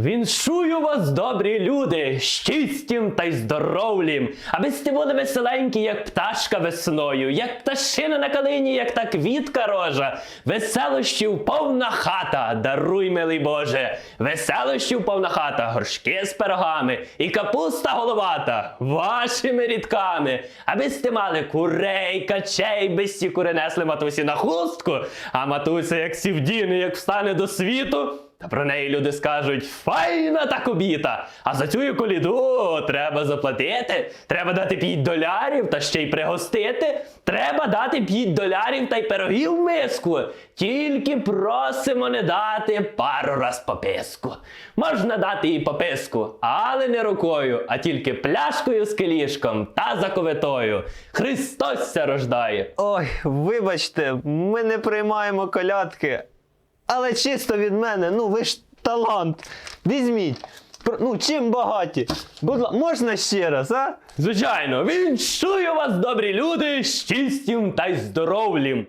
Віншую вас, добрі люди, щастям та й здоровлім, аби сте були веселенькі, як пташка весною, як пташина на калині, як та квітка рожа, веселощів повна хата, даруй, милий Боже, веселощів повна хата, горшки з пирогами і капуста головата вашими рідками, аби сте мали курей, качей, без ці кури несли матусі на хустку, а матуся, як сівдіни, як встане до світу. Та про неї люди скажуть файна та кобіта. А за цю коліду треба заплатити, треба дати 5 долярів та ще й пригостити. Треба дати 5 долярів та й пирогів в миску. Тільки просимо не дати пару раз пописку. Можна дати і пописку, але не рукою, а тільки пляшкою з келішком та заковитою. Христос ся рождає. Ой, вибачте, ми не приймаємо колядки. Але чисто від мене, ну ви ж талант. Візьміть. Ну, чим багаті? Будь ласка, можна ще раз, а? Звичайно, віншую вас, добрі люди, з чистім та й здоровлім.